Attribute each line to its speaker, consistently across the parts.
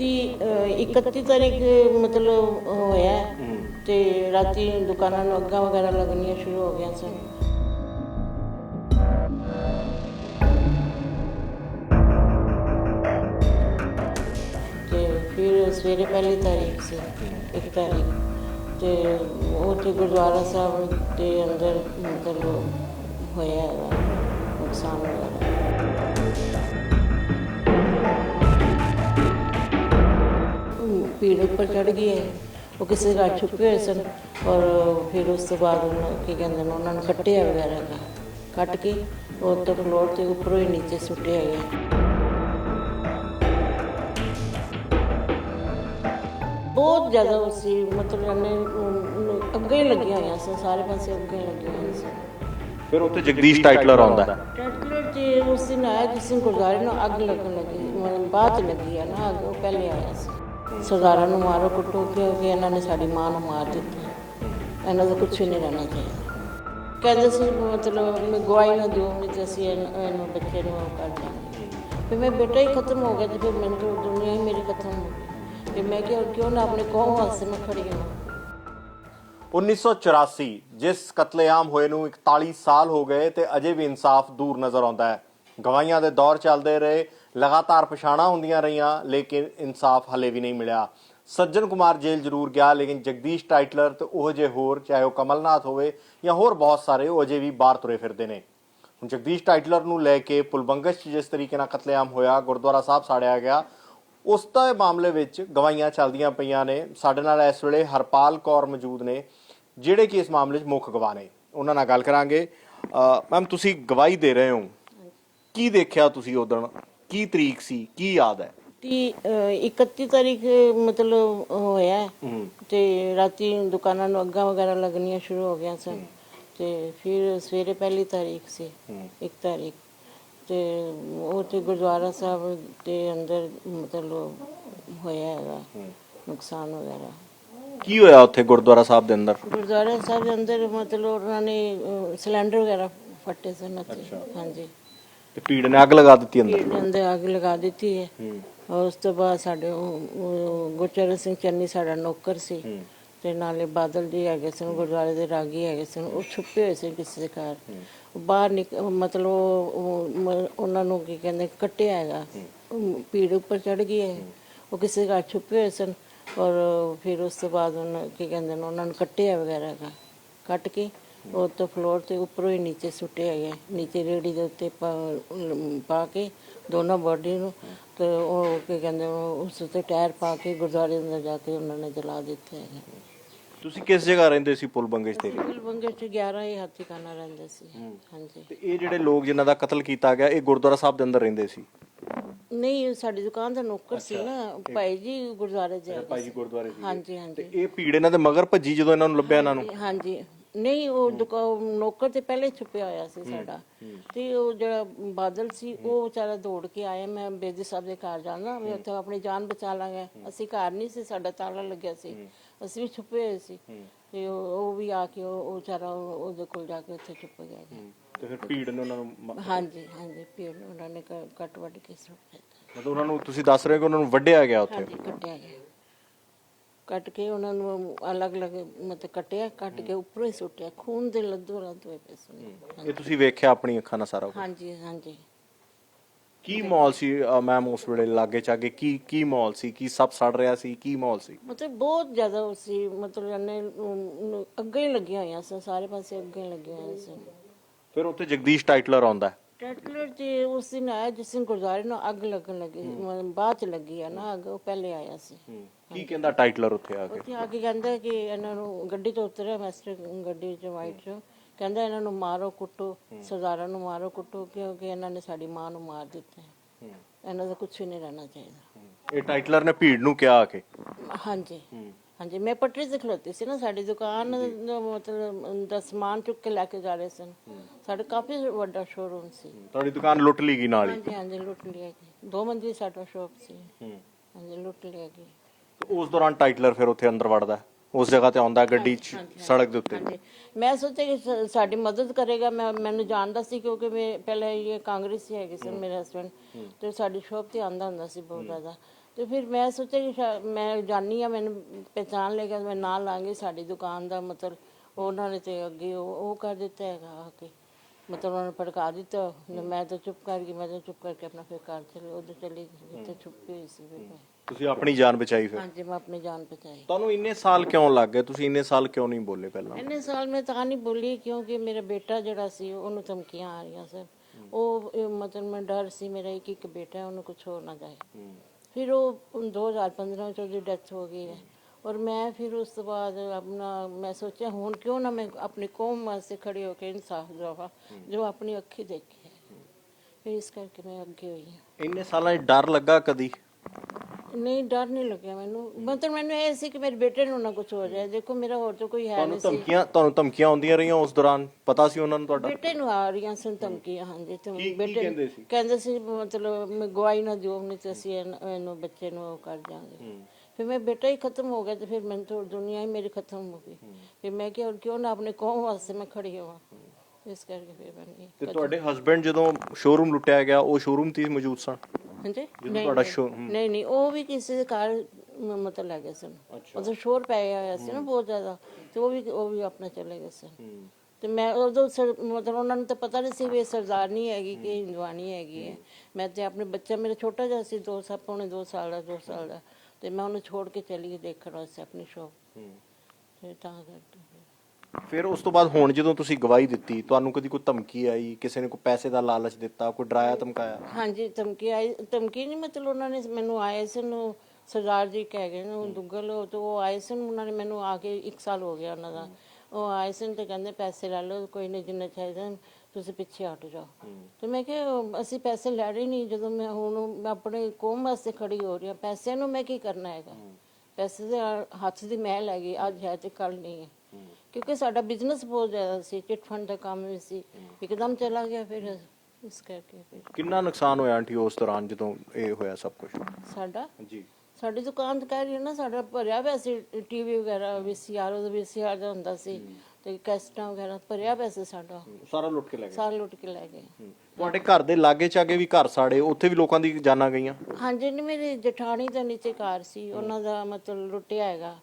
Speaker 1: ਤੀ 31 ਤਾਰੀਖ ਮਤਲਬ ਹੋਇਆ ਤੇ ਰਾਤੀ ਦੁਕਾਨਾਂ ਨੂੰ ਅੱਗਾਂ ਵਗੈਰਾ ਲੱਗਣੀਆਂ ਸ਼ੁਰੂ ਹੋ ਗਈਆਂ ਸਨ। ਤੇ ਫਿਰ ਸਵੇਰੇ ਪਹਿਲੀ ਤਾਰੀਖ ਸੀ ਇੱਕ ਤਾਰੀਖ। ਤੇ ਉਹ ਤੇ ਗੁਰਦੁਆਰਾ ਸਾਹਿਬ ਦੇ ਅੰਦਰ ਮਤਲਬ ਹੋਇਆ ਨੁਕਸਾਨ ਵਗੈਰਾ ਭੀੜ ਉੱਪਰ ਚੜ ਗਈ ਹੈ। ਉਹ ਕਿਸੇ ਘਰ ਛੁਪੇ ਹੋਏ ਸਨ ਔਰ ਫਿਰ ਉਸ ਤੋਂ ਬਾਅਦ ਉਹਨਾਂ ਕੀ ਕਹਿੰਦੇ ਨੇ ਉਹਨਾਂ ਨੂੰ ਕੱਟਿਆ ਵਗੈਰਾ ਗਾ ਕੱਟ ਕੇ ਉਹ ਤੋਂ ਫਲੋਰ ਤੇ ਉੱਪਰੋਂ ਹੀ ਨੀਚੇ ਸੁੱਟਿਆ ਗਿਆ। ਬਹੁਤ ਜ਼ਿਆਦਾ ਸੀ ਮਤਲਬ ਅਮ, ਅੱਗੇ ਲੱਗੀਆਂ ਹੋਈਆਂ ਸੀ ਸਾਰੇ ਪਾਸੇ ਅੱਗੇ ਲੱਗੀਆਂ ਹੋਈਆਂ ਸੀ
Speaker 2: ਫਿਰ ਉੱਥੇ ਜਗਦੀਸ਼ ਟਾਈਟਲਰ ਆਉਂਦਾ ਹੈ।
Speaker 1: ਟੈਟਲਰ ਤੇ ਉਸ ਦਿਨ ਆਇਆ ਜਿਸ ਦਿਨ ਗੁਰਦੁਆਰੇ ਨੂੰ ਅੱਗ ਲੱਗਣ ਲੱਗੀ ਮਤਲਬ ਬਾਅਦ 'ਚ ਲੱਗੀ ਆ ਨਾ ਅੱਗ ਉਹ ਪਹਿਲੇ ਆਇਆ ਸੀ। ਸਰਦਾਰਾਂ ਨੂੰ ਮਾਰੋ, ਕੁੱਟੋ, ਕਿਉਂਕਿ ਇਹਨਾਂ ਨੇ ਸਾਡੀ ਮਾਂ ਨੂੰ ਮਾਰ ਦਿੱਤਾ। ਇਹਨਾਂ ਦਾ ਕੁਝ ਨਹੀਂ ਰਹਿਣਾ ਚਾਹੀਦਾ। ਕਹਿੰਦੇ ਸੀ, ਮਤਲਬ ਮੈਂ ਗਵਾਹੀ ਨਾ ਦਿਓ ਨਹੀਂ ਤੇ ਅਸੀਂ ਇਹਨੂੰ ਇਹਨੂੰ ਬੱਚੇ ਨੂੰ ਉਹ ਕਰ ਦਾਂਗੇ ਫਿਰ ਮੈਂ ਬੇਟਾ ਹੀ ਖਤਮ ਹੋ ਗਿਆ ਤੇ ਫਿਰ ਮੈਨੂੰ ਤਾਂ ਦੁਨੀਆ ਹੀ ਮੇਰੀ ਖਤਮ ਹੋ ਗਈ। ਤੇ ਮੈਂ ਕਿਹਾ, ਕਿਉਂ ਨਾ ਆਪਣੇ ਕੌਮ ਵਾਸਤੇ ਮੈਂ ਖੜੀ ਹਾਂ
Speaker 2: 1984 ਜਿਸ ਕਤਲੇਆਮ ਹੋਏ ਨੂੰ 41 ਸਾਲ ਹੋ ਗਏ ਤੇ ਅਜੇ ਵੀ ਇਨਸਾਫ ਦੂਰ ਨਜ਼ਰ ਆਉਂਦਾ ਹੈ। ਗਵਾਹੀਆਂ ਦੇ ਦੌਰ ਚੱਲਦੇ ਰਹੇ। ਲਗਾਤਾਰ ਪਛਾਣਾਂ ਹੁੰਦੀਆਂ ਰਹੀਆਂ, ਲੇਕਿਨ ਇਨਸਾਫ ਹਲੇ ਵੀ ਨਹੀਂ ਮਿਲਿਆ। ਸੱਜਣ ਕੁਮਾਰ ਜੇਲ੍ਹ ਜ਼ਰੂਰ ਗਿਆ, ਲੇਕਿਨ ਜਗਦੀਸ਼ ਟਾਈਟਲਰ ਤੇ ਉਹ ਜੇ ਹੋਰ, ਚਾਹੇ ਉਹ ਕਮਲਨਾਥ ਹੋਵੇ ਜਾਂ ਹੋਰ ਬਹੁਤ ਸਾਰੇ, ਉਹ ਅਜੇ ਵੀ ਬਾਹਰ ਤੁਰੇ ਫਿਰਦੇ ਨੇ। ਹੁਣ ਜਗਦੀਸ਼ ਟਾਈਟਲਰ ਨੂੰ ਲੈ ਕੇ ਪੁਲਬੰਗਸ 'ਚ ਜਿਸ ਤਰੀਕੇ ਨਾਲ ਕਤਲੇਆਮ ਹੋਇਆ, ਗੁਰਦੁਆਰਾ ਸਾਹਿਬ ਸਾੜਿਆ ਗਿਆ, ਉਸ ਦਾ ਮਾਮਲੇ ਵਿੱਚ ਗਵਾਹੀਆਂ ਚੱਲਦੀਆਂ ਪਈਆਂ ਨੇ। ਸਾਡੇ ਨਾਲ ਇਸ ਵੇਲੇ ਹਰਪਾਲ ਕੌਰ ਮੌਜੂਦ ਨੇ, ਜਿਹੜੇ ਕਿ ਇਸ ਮਾਮਲੇ 'ਚ ਮੁੱਖ ਗਵਾਹ ਨੇ। ਉਹਨਾਂ ਨਾਲ ਗੱਲ ਕਰਾਂਗੇ। ਮੈਮ, ਤੁਸੀਂ ਗਵਾਹੀ ਦੇ ਰਹੇ ਹੋ। ਕੀ ਦੇਖਿਆ ਤੁਸੀਂ ਉਦੋਂ ਕੀ ਤਰੀਕ ਸੀ? ਕੀ ਯਾਦ ਹੈ?
Speaker 1: ਤੀ 31 ਤਾਰੀਖ ਮਤਲਬ ਹੋਇਆ ਹੈ। ਤੇ ਰਾਤੀ ਦੁਕਾਨਾਂ ਨੂੰ ਅੱਗਾਂ ਵਗੈਰਾ ਲੱਗਣੀਆਂ ਸ਼ੁਰੂ ਹੋ ਗਈਆਂ ਸਨ। ਤੇ ਫਿਰ ਸਵੇਰੇ ਪਹਿਲੀ ਤਾਰੀਖ ਸੀ ਇੱਕ ਤਾਰੀਖ। ਤੇ ਉਹ ਤੇ ਗੁਰਦੁਆਰਾ ਸਾਹਿਬ ਦੇ ਅੰਦਰ ਮਤਲਬ ਹੋਇਆ ਹੈਗਾ ਨੁਕਸਾਨ ਵਗੈਰਾ।
Speaker 2: ਕੀ ਹੋਇਆ ਉੱਥੇ ਗੁਰਦੁਆਰਾ ਸਾਹਿਬ ਦੇ ਅੰਦਰ?
Speaker 1: ਗੁਰਦੁਆਰਾ ਸਾਹਿਬ ਦੇ ਅੰਦਰ ਮਤਲਬ ਉਹਨਾਂ ਨੇ ਅਹ, ਸਿਲੰਡਰ ਵਗੈਰਾ ਫੱਟੇ ਸਨ ਉੱਥੇ। ਹਾਂਜੀ।
Speaker 2: ਤੇ ਭੀੜ ਨੇ ਅੱਗ ਲਗਾ ਦਿੱਤੀ ਅੰਦਰ।
Speaker 1: ਪੇੜ ਦੇ ਅੱਗ ਲਗਾ ਦਿੱਤੀ ਹੈ। ਔਰ ਉਸ ਤੋਂ ਬਾਅਦ ਸਾਡੇ ਉਹ- ਉਹ ਗੁਰਚਰਨ ਸਿੰਘ ਚੰਨੀ ਸਾਡਾ ਨੌਕਰ ਸੀ। ਤੇ ਨਾਲੇ ਬਾਦਲ ਜੀ ਹੈਗੇ ਸਨ ਗੁਰਦੁਆਰੇ ਦੇ ਰਾਗੀ ਹੈਗੇ ਸਨ ਉਹ ਛੁਪੇ ਹੋਏ ਸੀ ਕਿਸੇ ਦੇ ਘਰ ਉਹ ਬਾਹਰ ਨਿਕ ਮਤਲਬ ਉਹ- ਉਹ ਮ- ਉਹਨਾਂ ਨੂੰ ਕੀ ਕਹਿੰਦੇ ਕੱਟਿਆ ਹੈਗਾ। ਉਹ ਪੀੜ ਉੱਪਰ ਚੜ ਗਈ ਹੈ। ਉਹ ਕਿਸੇ ਦੇ ਘਰ ਛੁਪੇ ਹੋਏ ਸਨ। ਔਰ ਫਿਰ ਉਸ ਤੋਂ ਬਾਅਦ ਉਹਨਾਂ ਕੀ ਕਹਿੰਦੇ ਨੇ ਉਹਨਾਂ ਨੂੰ ਕੱਟਿਆ ਵਗੈਰਾ ਹੈਗਾ। ਕੱਟ ਕੇ ਉਹ ਤੋਂ ਫਲੋਰ ਤੇ ਉੱਪਰੋਂ ਹੀ ਨੀਚੇ ਸੁੱਟਿਆ ਗਿਆ ਨੀਚੇ ਰੇੜੀ ਦੇ ਉੱਤੇ ਪਾ- ਪਾ ਕੇ ਦੋਨੋਂ ਬੋਡੀ ਨੂੰ ਤੇ ਉਹ ਕੀ ਕਹਿੰਦੇ ਉਹ ਉਸ ਉੱਤੇ ਟਾਇਰ ਪਾ ਕੇ ਗੁਰਦੁਆਰੇ ਅੰਦਰ ਜਾ ਕੇ ਉਹਨਾਂ ਨੇ ਜਲਾ ਦਿੱਤਾ ਹੈਗਾ
Speaker 2: ਤੁਸੀਂ ਕਿਸ ਜਗ੍ਹਾ ਰਹਿੰਦੇ ਸੀ ਪੁਲਬੰਗਜ ਤੇ
Speaker 1: ਬੰਗੇ ਚ 11 ਹੀ ਹਾਥੀ ਖਾਨਾ ਰਹਿੰਦੇ ਸੀ। ਹਾਂਜੀ।
Speaker 2: ਤੇ ਇਹ ਜਿਹੜੇ ਲੋਕ ਜਿਨ੍ਹਾਂ ਦਾ ਕਤਲ ਕੀਤਾ ਗਿਆ ਇਹ ਗੁਰਦੁਆਰਾ ਸਾਹਿਬ ਦੇ ਅੰਦਰ ਰਹਿੰਦੇ ਸੀ?
Speaker 1: ਨਹੀਂ ਸਾਡੀ ਦੁਕਾਨ ਦਾ ਨੌਕਰ ਸੀ ਨਾ ਭਾਈ ਜੀ ਗੁਰਦੁਆਰੇ ਦੇ
Speaker 2: ਭਾਈ ਜੀ ਗੁਰਦੁਆਰੇ ਸੀ
Speaker 1: ਹਾਂਜੀ ਹਾਂਜੀ।
Speaker 2: ਤੇ ਇਹ ਭੀੜ ਇਹਨਾਂ ਦੇ ਮਗਰ ਭੱਜੀ ਜਦੋਂ ਇਹਨਾਂ ਨੂੰ ਲੱਭਿਆ ਇਹਨਾਂ ਨੂੰ?
Speaker 1: ਹਾਂਜੀ। ਨਹੀਂ ਉਹ ਦੁਕਾ- ਨੌਕਰ ਤੇ ਪਹਿਲੇ ਛੁਪਿਆ ਹੋਇਆ ਸੀ ਸਾਡਾ। ਤੇ ਉਹ ਜਿਹੜਾ ਬਾਦਲ ਸੀ ਉਹ ਵਿਚਾਰਾ ਦੌੜ ਕੇ ਆਇਆ ਮੈਂ ਬੇਦੀ ਸਾਹਿਬ ਦੇ ਘਰ ਜਾਣਾ ਵੀ ਉੱਥੇ ਆਪਣੀ ਜਾਨ ਬਚਾ ਲਾਂਗੇ। ਅਸੀਂ ਘਰ ਨਹੀਂ ਸੀ ਸਾਡਾ ਤਾਲਾ ਲੱਗਿਆ ਸੀ। ਅਸੀਂ ਵੀ ਛੁਪੇ ਹੋਏ ਸੀ। ਤੇ ਉਹ ਉਹ ਵੀ ਆ ਕੇ ਉਹ ਉਹ ਵਿਚਾਰਾ ਉਹ- ਉਹਦੇ ਕੋਲ ਜਾ ਕੇ ਉੱਥੇ ਛੁਪ ਗਿਆ ਜੀ।
Speaker 2: ਤੇ ਫਿਰ ਭੀੜ ਨੇ ਉਹਨਾਂ ਨੂੰ ਮ-
Speaker 1: ਹਾਂਜੀ ਹਾਂਜੀ ਪੇੜ ਨੂੰ ਉਹਨਾਂ ਨੇ ਕ- ਕੱਟ ਵੱਢ ਕੇ ਸੁੱਟ ਦਿੱਤਾ।
Speaker 2: ਮਤਲਬ ਉਹਨਾਂ ਨੂੰ ਤੁਸੀਂ ਦੱਸ ਰਹੇ ਹੋ ਕਿ ਉਹਨਾਂ ਨੂੰ ਵੱਢਿਆ ਗਿਆ ਉੱਥੇ?
Speaker 1: ਹਾਂਜੀ ਕੱਟਿਆ ਗਿਆ। ਕੱਟ ਕੇ ਉਹਨਾਂ ਨੂੰ ਅਲੱਗ-ਅਲੱਗ ਮਤਲਬ ਕੱਟਿਆ ਕੱਟ ਕੇ ਉੱਪਰੋਂ ਹੀ ਸੁੱਟਿਆ। ਖੂਨ ਦੇ ਲੱਦੋ ਲੱਦ ਹੋਏ ਪਏ ਸਨ।
Speaker 2: ਇਹ ਤੁਸੀਂ ਵੇਖਿਆ ਆਪਣੀ ਅੱਖਾਂ ਨਾਲ ਸਾਰਾ।
Speaker 1: ਹਾਂਜੀ ਹਾਂਜੀ।
Speaker 2: ਕੀ ਮਾਹੌਲ ਸੀ ਮੈਮ ਉਸ ਵੇਲੇ ਲਾਗੇ ਚਾਗੇ? ਕੀ ਕੀ ਮਾਹੌਲ ਸੀ? ਕੀ ਸਭ ਸੜ ਰਿਹਾ ਸੀ? ਕੀ ਮਾਹੌਲ ਸੀ?
Speaker 1: ਮਤਲਬ ਬਹੁਤ ਜ਼ਿਆਦਾ ਉਹ ਸੀ। ਮਤਲਬ ਇਹਨੇ ਅੱਗੇ ਹੀ ਲੱਗੀਆਂ ਹੋਈਆਂ ਸਨ ਸਾਰੇ ਪਾਸੇ ਅੱਗੇ ਹੀ ਲੱਗੀਆਂ ਹੋਈਆਂ ਸਨ
Speaker 2: ਫਿਰ ਉੱਥੇ ਜਗਦੀਸ਼ ਟਾਈਟਲਰ ਆਉਂਦਾ। ਹੈ।
Speaker 1: ਟੈਟਲਰ ਤੇ ਉਸ ਦਿਨ ਆਇਆ ਜਿਸ ਦਿਨ ਗੁਰਦੁਆਰੇ ਨੂੰ ਅੱਗ ਲੱਗਣ ਲੱਗੀ ਮਤਲਬ ਬਾਅਦ ਚ ਲੱਗੀ ਆ ਨਾ ਅੱਗ ਉਹ ਪਹਿਲੇ ਆਇਆ ਸੀ।
Speaker 2: ਕੀ ਕਹਿੰਦਾ ਟਾਈਟਲਰ ਉੱਥੇ ਆ ਕੇ?
Speaker 1: ਉੱਥੇ ਆ ਕੇ ਕਹਿੰਦਾ ਕਿ ਇਹਨਾਂ ਨੂੰ ਗੱਡੀ ਤੋਂ ਉਤਰਿਆ ਮਾਸਟਰ ਗੱਡੀ ਚ ਵਾਈਟ ਚ। ਕਹਿੰਦਾ ਇਹਨਾਂ ਨੂੰ ਮਾਰੋ ਕੁੱਟੋ ਸਰਦਾਰਾਂ ਨੂੰ ਮਾਰੋ ਕੁੱਟੋ ਕਿਉਂਕਿ ਇਹਨਾਂ ਨੇ ਸਾਡੀ ਮਾਂ ਨੂੰ ਮਾਰ ਦਿੱਤਾ। ਹੈ। ਇਹਨਾਂ ਦਾ ਕੁਝ ਵੀ ਨਹੀਂ ਰਹਿਣਾ ਚਾਹੀਦਾ।
Speaker 2: ਇਹ ਟਾਈਟਲਰ ਨੇ ਭੀੜ ਨੂੰ ਕਿਹਾ ਆ ਕੇ?
Speaker 1: ਹਾਂਜੀ। ਹਾਂਜੀ ਮੈਂ ਪਟਰੀ ਤੇ ਖਲੋਤੀ ਸੀ ਨਾ ਸਾਡੀ ਦੁਕਾਨ ਦਾ ਮਤਲਬ ਦਾ ਸਮਾਨ ਚੁੱਕ ਕੇ ਲੈ ਕੇ ਜਾ ਰਹੇ ਸਨ। ਸਾਡਾ ਕਾਫੀ ਵੱਡਾ ਸ਼ੋਰੂਮ ਸੀ।
Speaker 2: ਤੁਹਾਡੀ ਦੁਕਾਨ ਲੁੱਟ ਲਈ ਗਈ ਨਾਲ ਹੀ?
Speaker 1: ਹਾਂਜੀ ਹਾਂਜੀ ਲੁੱਟ ਲਿਆ ਗਿਆ ਦੋ ਮੰਜ਼ਿਲ ਸਾਡਾ ਸ਼ੋਪ ਸੀ। ਹਾਂਜੀ ਲੁੱਟ ਲਿਆ
Speaker 2: ਤੇ ਉਸ ਦੌਰਾਨ ਟਾਈਟਲਰ ਫਿਰ ਉੱਥੇ ਅੰਦਰ ਵੜਦਾ ਹੈ। ਉਸ ਜਗ੍ਹਾ ਤੇ ਆਉਂਦਾ ਗੱਡੀ 'ਚ ਸੜਕ ਦੇ ਉੱਤੇ।
Speaker 1: ਹਾਂਜੀ। ਮੈਂ ਸੋਚਿਆ ਕਿ ਸ- ਸਾਡੀ ਮਦਦ ਕਰੇਗਾ। ਮੈਂ ਮੈਨੂੰ ਜਾਣਦਾ ਸੀ ਕਿਉਂਕਿ ਮੈਂ ਪਹਿਲੇ ਇਹ ਕਾਂਗਰਸੀ ਹੈਗੇ ਸਨ ਮੇਰੇ ਹਸਬੰਡ ਤੇ ਸਾਡੀ ਸ਼ੌਪ ਤੇ ਆਂਦਾ ਹੁੰਦਾ ਸੀ ਬਹੁਤ ਜ਼ਿਆਦਾ। ਤੇ ਫਿਰ ਮੈਂ ਸੋਚਿਆ ਕਿ ਸ਼ਾ- ਮੈਂ ਜਾਣੀ ਆ ਮੈਨੂੰ ਪਹਿਚਾਨ ਲੇਗਾ ਮੈਂ ਨਾਲ ਲਾਂਗੀ ਸਾਡੀ ਦੁਕਾਨ ਦਾ ਮਤਲਬ ਉਹਨਾਂ ਨੇ ਤੇ ਅੱਗੇ ਉਹ ਉਹ ਕਰ ਦਿੱਤਾ ਹੈਗਾ ਆ ਕੇ। ਮਤਲਬ ਉਹਨਾਂ ਨੇ ਭੜਕਾ ਦਿੱਤਾ। ਤੇ ਮੈਂ ਤਾਂ ਚੁੱਪ ਕਰ ਗਈ ਮੈਂ ਤਾਂ ਚੁੱਪ ਕਰਕੇ ਆਪਣਾ ਫਿਰ ਘਰ ਚਲੇ ਉਧਰ ਚਲੀ ਗਈ ਜਿੱਥੇ ਛੁਪੀ ਹੋਈ ਸੀ ਫਿਰ ਮੈਂ।
Speaker 2: ਤੁਸੀਂ ਆਪਣੀ ਜਾਨ ਬਚਾਈ ਫਿਰ?
Speaker 1: ਹਾਂਜੀ ਮੈਂ ਆਪਣੀ ਜਾਨ ਬਚਾਈ।
Speaker 2: ਤੁਹਾਨੂੰ ਇੰਨੇ ਸਾਲ ਕਿਉਂ ਲੱਗ ਗਏ? ਤੁਸੀਂ ਇੰਨੇ ਸਾਲ ਕਿਉਂ ਨਹੀਂ ਬੋਲੇ ਪਹਿਲਾਂ?
Speaker 1: ਇੰਨੇ ਸਾਲ ਮੈਂ ਤਾਂ ਨਹੀਂ ਬੋਲੀ ਕਿਉਂਕਿ ਮੇਰਾ ਬੇਟਾ ਜਿਹੜਾ ਸੀ ਉਹਨੂੰ ਧਮਕੀਆਂ ਆ ਰਹੀਆਂ ਸਨ। ਉਹ ਇਹ ਮਤਲਬ ਮੈਂ ਡਰ ਸੀ ਮੇਰਾ ਇੱਕ ਇੱਕ ਬੇਟਾ ਹੈ, ਉਹਨੂੰ ਕੁਝ ਹੋ ਨਾ ਜਾਏ ਫਿਰ ਉਹ 2015 ਚ ਉਹਦੀ ਡੈਥ ਹੋ ਗਈ ਹੈ। ਔਰ ਮੈਂ ਫਿਰ ਉਸ ਤੋਂ ਬਾਅਦ ਆਪਣਾ ਮੈਂ ਸੋਚਿਆ, ਹੁਣ ਕਿਉਂ ਨਾ ਮੈਂ ਆਪਣੀ ਕੌਮ ਵਾਸਤੇ ਖੜੀ ਹੋ ਕੇ ਇਨਸਾਫ ਦਵਾ ਜੋ ਆਪਣੀ ਅੱਖੀ ਦੇਖੀ ਹੈ। ਫਿਰ ਇਸ ਕਰਕੇ ਮੈਂ ਅੱਗੇ ਹੋਈ ਹਾਂ।
Speaker 2: ਇੰਨੇ ਸਾਲਾਂ 'ਚ ਡਰ ਲੱਗਾ ਕਦੀ?
Speaker 1: ਨਹੀਂ ਡਰ ਨਹੀਂ ਲੱਗਿਆ ਮੈਨੂੰ। ਮਤਲਬ ਮੈਨੂੰ ਇਹ ਸੀ ਕਿ ਮੇਰੇ ਬੇਟੇ ਨੂੰ ਨਾ ਕੁਝ ਹੋ ਜਾਏ। ਦੇਖੋ ਮੇਰਾ ਹੋਰ ਤਾਂ ਕੋਈ ਹੈ
Speaker 2: ਤੁਹਾਨੂੰ
Speaker 1: ਨਹੀਂ ਸੀ।
Speaker 2: ਧਮਕੀਆਂ ਤੁਹਾਨੂੰ ਧਮਕੀਆਂ ਆਉਂਦੀਆਂ ਰਹੀਆਂ ਉਸ ਦੌਰਾਨ? ਪਤਾ ਸੀ ਉਹਨਾਂ ਨੂੰ ਤੁਹਾਡਾ?
Speaker 1: ਬੇਟੇ ਨੂੰ ਆ ਰਹੀਆਂ ਸਨ ਧਮਕੀਆਂ ਹਾਂਜੀ ਤੇ
Speaker 2: ਕੀ
Speaker 1: ਬੇਟੇ
Speaker 2: ਕਹਿੰਦੇ ਸੀ?
Speaker 1: ਕਹਿੰਦੇ ਸੀ ਮਤਲਬ ਮੈਂ ਗਵਾਈ ਨਾ ਦਿਓ ਨਹੀਂ ਤੇ ਅਸੀਂ ਇਹਨ- ਇਹਨੂੰ ਬੱਚੇ ਨੂੰ ਉਹ ਕਰ ਦਿਆਂਗੇ। ਫਿਰ ਮੈਂ ਬੇਟਾ ਹੀ ਖਤਮ ਹੋ ਗਿਆ ਤੇ ਫਿਰ ਮੈਨੂੰ ਤਾਂ ਦੁਨੀਆ ਹੀ ਮੇਰੀ ਖਤਮ ਹੋ ਗਈ। ਫਿਰ ਮੈਂ ਕਿਹਾ ਹੋਰ ਕਿਉਂ ਨਾ ਆਪਣੇ ਕੌਮ ਵਾਸਤੇ ਮੈਂ ਖੜੀ ਹੋਵਾਂ? ਇਸ ਕਰਕੇ ਫਿਰ ਮੈਂ ਨਹੀਂ
Speaker 2: ਤੇ ਤੁਹਾਡੇ ਹਸਬੰਡ ਜਦੋਂ ਸ਼ੋਰੂਮ ਲੁੱਟਿਆ ਗਿਆ ਉਹ ਸ਼ੋਰੂਮ ਤੇ ਹੀ ਮੌਜੂਦ ਸਨ?
Speaker 1: ਹਾਂਜੀ?
Speaker 2: ਜਦੋਂ ਤੁਹਾਡਾ ਸ਼ੋ
Speaker 1: ਨਹੀਂ ਨਹੀਂ ਉਹ ਵੀ ਕਿਸੇ ਦੇ ਘਰ ਮ- ਮਤਲਬ ਲੈ ਗਏ ਸਨ। ਮਤਲਬ ਸ਼ੋਰ ਪੈ ਗਿਆ ਸੀ ਨਾ ਬਹੁਤ ਜ਼ਿਆਦਾ। ਤੇ ਉਹ ਵੀ ਉਹ ਵੀ ਆਪਣਾ ਚਲੇ ਗਏ ਸਨ। ਤੇ ਮੈਂ ਉਦੋਂ ਸਰ- ਮਤਲਬ ਉਹਨਾਂ ਨੂੰ ਤਾਂ ਪਤਾ ਨਹੀਂ ਸੀ ਵੀ ਇਹ ਸਰਦਾਰਨੀ ਹੈਗੀ ਕਿ ਹਿੰਦਵਾਨੀ ਹੈਗੀ ਹੈ। ਮੈਂ ਤੇ ਆਪਣੇ ਬੱਚਾ ਮੇਰਾ ਛੋਟਾ ਜਿਹਾ ਸੀ ਦੋ ਸਾਲ ਪੌਣੇ ਦੋ ਸਾਲ ਦਾ ਦੋ ਸਾਲ ਦਾ। ਤੇ ਮੈਂ ਉਹਨੂੰ ਛੋੜ ਕੇ ਚਲੀ ਗਈ ਦੇਖਣ ਵਾਸਤੇ ਆਪਣੀ ਸ਼ੋਪ। ਤੇ ਤਾਂ ਕਰਕੇ। ਫਿਰ।
Speaker 2: ਉਸ ਤੋਂ ਬਾਅਦ ਹੁਣ ਜਦੋਂ ਤੁਸੀਂ ਗਵਾਹੀ ਦਿੱਤੀ, ਤੁਹਾਨੂੰ ਕਦੀ ਕੋਈ ਧਮਕੀ ਆਈ? ਕਿਸੇ ਨੇ ਕੋਈ ਪੈਸੇ ਦਾ ਲਾਲਚ ਦਿੱਤਾ? ਕੋਈ ਡਰਾਇਆ, ਧਮਕਾਇਆ?
Speaker 1: ਹਾਂਜੀ, ਧਮਕੀ ਆਈ। ਧਮਕੀ ਨਹੀਂ, ਮਤਲਬ ਉਹਨਾਂ ਨੇ ਮੈਨੂੰ ਆਏ ਸਨ ਉਹ ਸਰਦਾਰ ਜੀ ਕਹਿ ਗਏ ਨੇ, ਉਹ ਦੁੱਗਲ, ਉਹ ਤੋਂ ਉਹ ਆਏ ਸਨ ਉਹਨਾਂ ਨੇ ਮੈਨੂੰ ਆ ਕੇ 1 ਸਾਲ ਹੋ ਗਿਆ ਉਹਨਾਂ ਦਾ। ਉਹ ਆਏ ਸਨ ਤੇ ਕਹਿੰਦੇ ਪੈਸੇ ਲੈ ਲਓ, ਕੋਈ ਨਹੀਂ ਜਿੰਨਾ ਚਾਹੀਦਾ ਤੁਸੀਂ ਪਿੱਛੇ ਹਟ ਜਾਓ। ਤੇ ਮੈਂ ਕਿਹਾ, ਅਸੀਂ ਪੈਸੇ ਲੈ ਰਹੇ ਨਹੀਂ, ਜਦੋਂ ਮੈਂ ਹੁਣ ਆਪਣੇ ਕੌਮ ਵਾਸਤੇ ਖੜੀ ਹੋ ਰਹੀ ਹਾਂ, ਪੈਸਿਆਂ ਨੂੰ ਮੈਂ ਕੀ ਕਰਨਾ ਹੈਗਾ? ਪੈਸੇ ਦੇ ਹੱਥ ਦੀ ਮਹਿਲ ਹੈਗੀ, ਅੱਜ ਹੈ ਤੇ ਕੱਲ ਨਹੀਂ ਹੈ। ਕਿਉਂਕਿ ਸਾਡਾ ਬਿਜ਼ਨਸ ਬਹੁਤ ਜ਼ਿਆਦਾ ਸੀ ਚਿਟ ਫੰਡ ਦਾ ਕੰਮ ਵੀ ਸੀ। ਇੱਕਦਮ ਚਲਾ ਗਿਆ ਫਿਰ ਇਸ ਕਰਕੇ ਫਿਰ।
Speaker 2: ਕਿੰਨਾ ਨੁਕਸਾਨ ਹੋਇਆ ਆਂਟੀ ਉਸ ਦੌਰਾਨ ਜਦੋਂ ਇਹ ਹੋਇਆ ਸਭ ਕੁਝ
Speaker 1: ਸਾਡਾ?
Speaker 2: ਜੀ।
Speaker 1: ਸਾਡੀ ਦੁਕਾਨ ਤੇ ਕਹਿ ਰਹੀ ਹਾਂ ਨਾ ਸਾਡਾ ਭਰਿਆ ਪਿਆ ਸੀ ਟੀਵੀ ਵਗੈਰਾ ਵੀਸੀਆਰ ਉਹ ਵੀਸੀਆਰ ਦਾ ਹੁੰਦਾ ਸੀ। ਤੇ ਕੈਸਟਾਂ ਵਗੈਰਾ ਭਰਿਆ ਪਿਆ ਸੀ ਸਾਡਾ।
Speaker 2: ਸਾਰਾ ਲੁੱਟ ਕੇ ਲੈ ਗਏ।
Speaker 1: ਸਾਰੇ ਲੁੱਟ ਕੇ ਲੈ ਗਏ।
Speaker 2: ਤੁਹਾਡੇ ਘਰ ਦੇ ਲਾਗੇ ਚਾਗੇ ਵੀ ਘਰ ਸਾੜੇ ਉੱਥੇ ਵੀ ਲੋਕਾਂ ਦੀ ਜਾਨਾਂ ਗਈਆਂ?
Speaker 1: ਹਾਂਜੀ ਨਹੀਂ ਮੇਰੀ ਜਠਾਣੀ ਦਾ ਨੀਚੇ ਘਰ ਸੀ। ਉਹਨਾਂ ਦਾ ਮਤਲਬ ਲੁੱਟਿਆ ਹੈਗਾ।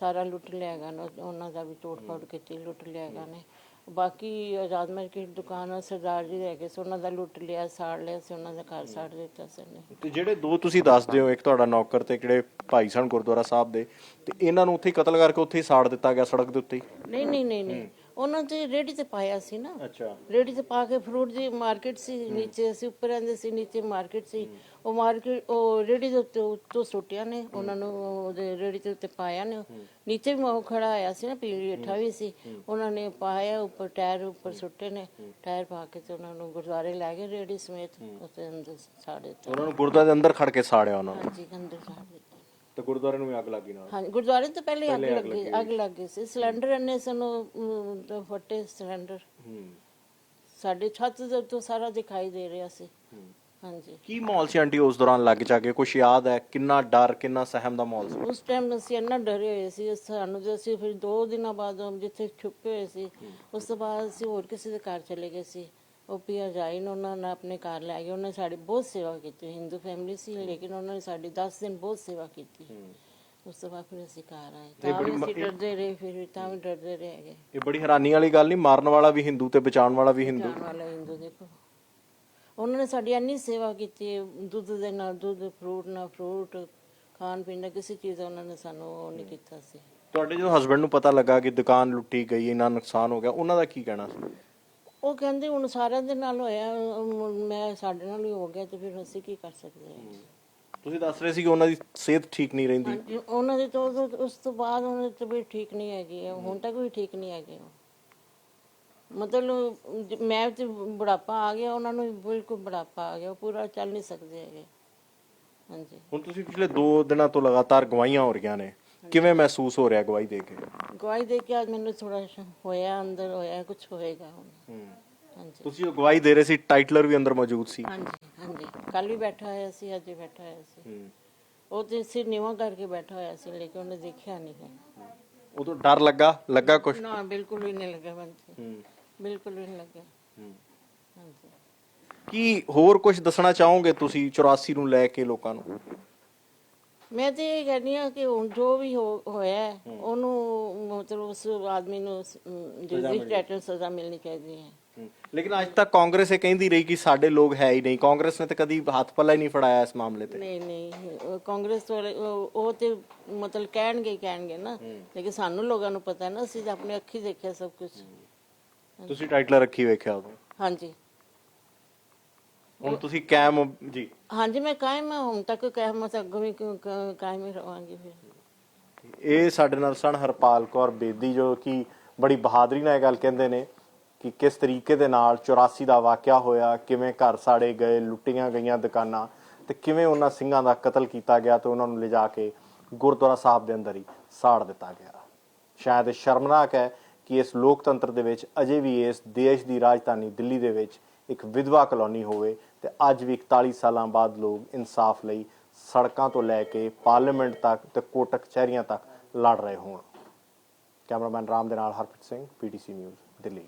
Speaker 1: ਸਾਰਾ ਲੁੱਟ ਲਿਆ ਹੈਗਾ ਉਹਨਾਂ ਦਾ ਵੀ ਤੋੜ ਫੋੜ ਕੀਤੀ ਲੁੱਟ ਲਿਆ ਹੈਗਾ ਨੇ ਬਾਕੀ ਆਜ਼ਾਦ ਮਾਰਕੀਟ ਦੁਕਾਨ ਆ, ਸਰਦਾਰ ਜੀ ਦੇ ਹੈਗੇ ਸੀ ਉਹਨਾਂ ਦਾ ਲੁੱਟ ਲਿਆ ਸਾੜ ਲਿਆ ਸੀ ਉਹਨਾਂ ਦਾ ਘਰ ਸਾੜ ਦਿੱਤਾ ਸੀ ਉਹਨੇ।
Speaker 2: ਤੇ ਜਿਹੜੇ ਦੋ ਤੁਸੀਂ ਦੱਸਦੇ ਹੋ ਇੱਕ ਤੁਹਾਡਾ ਨੌਕਰ ਤੇ ਕਿਹੜੇ ਭਾਈ ਸਨ ਗੁਰਦੁਆਰਾ ਸਾਹਿਬ ਦੇ ਤੇ ਇਹਨਾਂ ਨੂੰ ਉੱਥੇ ਹੀ ਕਤਲ ਕਰਕੇ ਉੱਥੇ ਹੀ ਸਾੜ ਦਿੱਤਾ ਗਿਆ ਸੜਕ ਦੇ ਉੱਤੇ ਹੀ?
Speaker 1: ਨਹੀਂ ਨਹੀਂ ਨਹੀਂ ਨਹੀਂ। ਉਹਨਾਂ ਤੇ ਰੇੜੀ ਤੇ ਪਾਇਆ ਸੀ ਨਾ।
Speaker 2: ਅੱਛਾ।
Speaker 1: ਰੇੜੀ ਤੇ ਪਾ ਕੇ ਫਰੂਟ ਦੀ ਮਾਰਕੀਟ ਸੀ ਨੀਚੇ ਅਸੀਂ ਉੱਪਰ ਰਹਿੰਦੇ ਸੀ ਨੀਚੇ ਮਾਰਕੀਟ ਸੀ। ਉਹ ਮਾਰਕੀਟ ਉਹ ਰੇੜੀ ਦੇ ਉੱਤੇ ਉੱਤੋਂ ਸੁੱਟਿਆ ਨੇ। ਉਹਨਾਂ ਨੂੰ ਉਹਦੇ ਰੇੜੀ ਦੇ ਉੱਤੇ ਪਾਇਆ ਨੇ। ਨੀਚੇ ਵੀ ਉਹ ਖੜਾ ਆਇਆ ਸੀ ਨਾ ਪੀੜੀ ਹੇਠਾਂ ਵੀ ਸੀ। ਉਹਨਾਂ ਨੇ ਪਾਇਆ ਉੱਪਰ ਟਾਇਰ ਉੱਪਰ ਸੁੱਟੇ ਨੇ। ਟਾਇਰ ਪਾ ਕੇ ਤੇ ਉਹਨਾਂ ਨੂੰ ਗੁਰਦੁਆਰੇ ਲੈ ਗਏ ਰੇੜੀ ਸਮੇਤ। ਉੱਤੇ ਅੰਦਰ ਸਾੜੇ ਦਿੱਤਾ
Speaker 2: ਉਹਨਾਂ ਨੂੰ ਗੁਰਦੁਆਰੇ ਦੇ ਅੰਦਰ ਖੜ ਕੇ ਸਾੜਿਆ ਉਹਨਾਂ ਨੂੰ।
Speaker 1: ਹਾਂਜੀ ਅੰਦਰ ਸਾੜ ਦਿੱਤਾ।
Speaker 2: ਤੇ ਗੁਰਦੁਆਰੇ ਨੂੰ ਵੀ ਅੱਗ ਲੱਗੀ ਨਾਲ।
Speaker 1: ਹਾਂਜੀ ਗੁਰਦੁਆਰੇ ਤੋਂ ਪਹਿਲੇ ਅੱਗ ਲੱਗੀ ਅੱਗ ਲੱਗ ਗਈ ਸੀ। ਸਿਲੰਡਰ ਇੰਨੇ ਸਾਨੂੰ ਫੱਟੇ ਸਿਲੰਡਰ। ਸਾਡੇ ਛੱਤ ਦੇ ਉੱਤੋਂ ਸਾਰਾ ਦਿਖਾਈ ਦੇ ਰਿਹਾ ਸੀ। ਹਾਂਜੀ।
Speaker 2: ਕੀ ਮਾਹੌਲ ਸੀ ਆਂਟੀ ਉਸ ਦੌਰਾਨ ਲੱਗ ਜਾ ਕੇ? ਕੁਝ ਯਾਦ ਹੈ? ਕਿੰਨਾ ਡਰ ਕਿੰਨਾ ਸਹਿਮ ਦਾ ਮਾਹੌਲ ਸੀ?
Speaker 1: ਉਸ ਟਾਈਮ ਅਸੀਂ ਇੰਨਾ ਡਰੇ ਹੋਏ ਸੀ ਸਾਨੂੰ ਤੇ ਅਸੀਂ ਫਿਰ ਦੋ ਦਿਨਾਂ ਬਾਅਦ ਜਿੱਥੇ ਛੁਪੇ ਹੋਏ ਸੀ ਉਸ ਤੋਂ ਬਾਅਦ ਅਸੀਂ ਹੋਰ ਕਿਸੇ ਦੇ ਘਰ ਚਲੇ ਗਏ ਸੀ। ਉਹ ਪੀਆ ਜਾਈ ਨੇ ਉਹਨਾਂ ਨੇ ਆਪਣੇ ਘਰ ਲੈ ਗਏ। ਉਹਨਾਂ ਨੇ ਸਾਡੀ ਬਹੁਤ ਸੇਵਾ ਕੀਤੀ। ਹਿੰਦੂ ਫੈਮਿਲੀ ਸੀ ਲੇਕਿਨ ਉਹਨਾਂ ਨੇ ਸਾਡੀ 10 ਦਿਨ ਬਹੁਤ ਸੇਵਾ ਕੀਤੀ। ਉਸ ਤੋਂ ਬਾਅਦ ਫਿਰ ਅਸੀਂ ਘਰ ਆਏ। ਤਾਂ ਵੀ ਅਸੀਂ ਡਰਦੇ ਰਹੇ ਫਿਰ ਵੀ ਤਾਂ ਵੀ ਡਰਦੇ ਰਹੇ ਹੈਗੇ।
Speaker 2: ਇਹ ਬੜੀ ਹੈਰਾਨੀ ਵਾਲੀ ਗੱਲ ਨਹੀਂ। ਮਾਰਨ ਵਾਲਾ ਵੀ ਹਿੰਦੂ ਤੇ ਬਚਾਉਣ ਵਾਲਾ ਵੀ ਹਿੰਦੂ।
Speaker 1: ਹਿੰਦੂ ਦੇਖੋ। ਉਹਨਾਂ ਨੇ ਸਾਡੀ ਇੰਨੀ ਸੇਵਾ ਕੀਤੀ ਦੁੱਧ ਦੇ ਨਾਲ ਦੁੱਧ ਫਰੂਟ ਨਾਲ ਫਰੂਟ ਖਾਣ ਪੀਣ ਦਾ ਕਿਸੇ ਚੀਜ਼ ਦਾ ਉਹਨਾਂ ਨੇ ਸਾਨੂੰ ਉਹ ਨਹੀਂ ਕੀਤਾ ਸੀ।
Speaker 2: ਤੁਹਾਡੇ ਜਦੋਂ ਹਸਬੰਡ ਨੂੰ ਪਤਾ ਲੱਗਾ ਕਿ ਦੁਕਾਨ ਲੁੱਟੀ ਗਈ ਇੰਨਾ ਨੁਕਸਾਨ ਹੋ ਗਿਆ ਉਹਨਾਂ ਦਾ ਕੀ ਕਹਿਣਾ ਸੀ?
Speaker 1: ਉਹ ਕਹਿੰਦੇ ਹੁਣ ਸਾਰਿਆਂ ਦੇ ਨਾਲ ਹੋਇਆ ਮੈਂ ਸਾਡੇ ਨਾਲ ਹੀ ਹੋ ਗਿਆ ਤੇ ਫਿਰ ਅਸੀਂ ਕੀ ਕਰ ਸਕਦੇ ਹਾਂ?
Speaker 2: ਤੁਸੀਂ ਦੱਸ ਰਹੇ ਸੀ ਕਿ ਉਹਨਾਂ ਦੀ ਸਿਹਤ ਠੀਕ ਨਹੀਂ ਰਹਿੰਦੀ।
Speaker 1: ਹਾਂਜੀ, ਉਹਨਾਂ ਦੀ ਤਾਂ ਉਸ ਤੋਂ ਬਾਅਦ ਉਹਨਾਂ ਦੀ ਤਬੀਅਤ ਠੀਕ ਨਹੀਂ ਹੈਗੀ ਹੈ ਹੁਣ ਤੱਕ ਵੀ ਠੀਕ ਨਹੀਂ ਹੈਗੇ ਉਹ। ਮਤਲਬ ਜ- ਮੈਂ ਤੇ ਬੁਢਾਪਾ ਆ ਗਿਆ ਉਹਨਾਂ ਨੂੰ ਵੀ ਬਿਲਕੁਲ ਬੁਢਾਪਾ ਆ ਗਿਆ ਉਹ ਪੂਰਾ ਚੱਲ ਨਹੀਂ ਸਕਦੇ ਹੈਗੇ। ਹਾਂਜੀ।
Speaker 2: ਹੁਣ ਤੁਸੀਂ ਪਿਛਲੇ 2 ਦਿਨਾਂ ਤੋਂ ਲਗਾਤਾਰ ਗਵਾਹੀਆਂ ਹੋ ਰਹੀਆਂ ਨੇ ਕਿਵੇਂ ਮਹਿਸੂਸ ਹੋ ਰਿਹਾ ਗਵਾਹੀ ਦੇ ਕੇ?
Speaker 1: ਗਵਾਹੀ ਦੇ ਕੇ ਅੱਜ ਮੈਨੂੰ ਥੋੜਾ ਹੋਇਆ ਅੰਦਰ ਹੋਇਆ ਕੁਝ ਹੋਏਗਾ ਹੁਣ। ਹਾਂਜੀ।
Speaker 2: ਤੁਸੀਂ ਉਹ ਗਵਾਹੀ ਦੇ ਰਹੇ ਸੀ ਟਾਈਟਲਰ ਵੀ ਅੰਦਰ ਮੌਜੂਦ ਸੀ।
Speaker 1: ਹਾਂਜੀ ਹਾਂਜੀ। ਕੱਲ ਵੀ ਬੈਠਾ ਹੋਇਆ ਸੀ ਅੱਜ ਵੀ ਬੈਠਾ ਹੋਇਆ ਸੀ। ਉਹ ਤੇ ਸਿਰ ਨੀਵਾਂ ਕਰਕੇ ਬੈਠਾ ਹੋਇਆ ਸੀ ਲੇਕਿਨ ਉਹਨੇ ਦੇਖਿਆ ਨਹੀਂ ਹੈ।
Speaker 2: ਉਦੋਂ ਡਰ ਲੱਗਾ? ਲੱਗਾ ਕੁਝ
Speaker 1: ਨਾ ਬਿਲਕੁਲ ਵੀ ਨਹੀਂ ਲੱਗਾ ਮੈਨੂੰ ਬਿਲਕੁਲ ਵੀ ਨਹੀਂ ਲੱਗਾ ਹਾਂਜੀ।
Speaker 2: ਕੀ ਹੋਰ ਕੁਝ ਦੱਸਣਾ ਚਾਹੋਗੇ ਤੁਸੀਂ 84 ਨੂੰ ਲੈ ਕੇ ਲੋਕਾਂ ਨੂੰ?
Speaker 1: ਮੈਂ ਤੇ ਇਹ ਕਹਿੰਦੀ ਆ ਕਿ ਹੁਣ ਜੋ ਵੀ ਹੋ- ਹੋਇਆ ਹੈ, ਉਹਨੂੰ ਮਤਲਬ ਉਸ ਆਦਮੀ ਨੂੰ ਜਿਹੜੀ ਟੈਟਨ ਸਜ਼ਾ ਮਿਲਣੀ ਚਾਹੀਦੀ ਹੈ।
Speaker 2: ਲੇਕਿਨ ਅੱਜ ਤੱਕ ਕਾਂਗਰਸ ਇਹ ਕਹਿੰਦੀ ਰਹੀ ਕਿ ਸਾਡੇ ਲੋਕ ਹੈ ਹੀ ਨਹੀਂ। ਕਾਂਗਰਸ ਨੇ ਤਾਂ ਕਦੀ ਹੱਥ ਪੱਲਾ ਹੀ ਨਹੀਂ ਫੜਾਇਆ ਇਸ ਮਾਮਲੇ ਤੇ।
Speaker 1: ਨਹੀਂ ਨਹੀਂ। ਉਹ ਕਾਂਗਰਸ ਵਾਲੇ ਉਹ ਉਹ ਤੇ ਮਤਲਬ ਕਹਿਣਗੇ ਹੀ ਕਹਿਣਗੇ ਨਾ। ਲੇਕਿਨ ਸਾਨੂੰ ਲੋਕਾਂ ਨੂੰ ਪਤਾ ਹੈ ਨਾ ਅਸੀਂ ਤਾਂ ਆਪਣੇ ਅੱਖੀ ਦੇਖਿਆ ਸਭ ਕੁਝ
Speaker 2: ਤੁਸੀਂ ਟਾਈਟਲ ਰੱਖੀ ਵੇਖਿਆ ਉਦੋਂ?
Speaker 1: ਹਾਂਜੀ।
Speaker 2: ਹੁਣ ਤੁਸੀਂ ਕਾਇਮ ਜੀ।
Speaker 1: ਹਾਂਜੀ ਮੈਂ ਕਾਇਮ ਹਾਂ ਹੁਣ ਤੱਕ ਕਾਇਮ ਹਾਂ ਤਾਂ ਅੱਗੋਂ ਵੀ ਕ- ਕ- ਕਾਇਮ ਹੀ ਰਵਾਂਗੀ ਫਿਰ।
Speaker 2: ਇਹ ਸਾਡੇ ਨਾਲ ਸਨ ਹਰਪਾਲ ਕੌਰ ਬੇਦੀ ਜੋ ਕਿ ਬੜੀ ਬਹਾਦਰੀ ਨਾਲ ਇਹ ਗੱਲ ਕਹਿੰਦੇ ਨੇ ਕਿ ਕਿਸ ਤਰੀਕੇ ਦੇ ਨਾਲ 84 ਦਾ ਵਾਕਿਆ ਹੋਇਆ ਕਿਵੇਂ ਘਰ ਸਾੜੇ ਗਏ ਲੁੱਟੀਆਂ ਗਈਆਂ ਦੁਕਾਨਾਂ ਤੇ ਕਿਵੇਂ ਉਹਨਾਂ ਸਿੰਘਾਂ ਦਾ ਕਤਲ ਕੀਤਾ ਗਿਆ ਤੇ ਉਹਨਾਂ ਨੂੰ ਲਿਜਾ ਕੇ ਗੁਰਦੁਆਰਾ ਸਾਹਿਬ ਦੇ ਅੰਦਰ ਹੀ ਸਾੜ ਦਿੱਤਾ ਗਿਆ। ਸ਼ਾਇਦ ਇਹ ਸ਼ਰਮਨਾਕ ਹੈ ਕਿ ਇਸ ਲੋਕਤੰਤਰ ਦੇ ਵਿੱਚ ਅਜੇ ਵੀ ਇਸ ਦੇਸ਼ ਦੀ ਰਾਜਧਾਨੀ ਦਿੱਲੀ ਦੇ ਵਿੱਚ ਇੱਕ ਵਿਧਵਾ ਕਲੋਨੀ ਹੋਵੇ ਤੇ ਅੱਜ ਵੀ 41 ਸਾਲਾਂ ਬਾਅਦ ਲੋਕ ਇਨਸਾਫ ਲਈ ਸੜਕਾਂ ਤੋਂ ਲੈ ਕੇ ਪਾਰਲੀਮੈਂਟ ਤੱਕ ਤੇ ਕੋਰਟ ਕਚਹਿਰੀਆਂ ਤੱਕ ਲੜ ਰਹੇ ਹੋਣ। ਕੈਮਰਾਮੈਨ ਰਾਮ ਦੇ ਨਾਲ ਹਰਪ੍ਰੀਤ ਸਿੰਘ, ਪੀਟੀਸੀ ਨਿਊਜ਼, ਦਿੱਲੀ।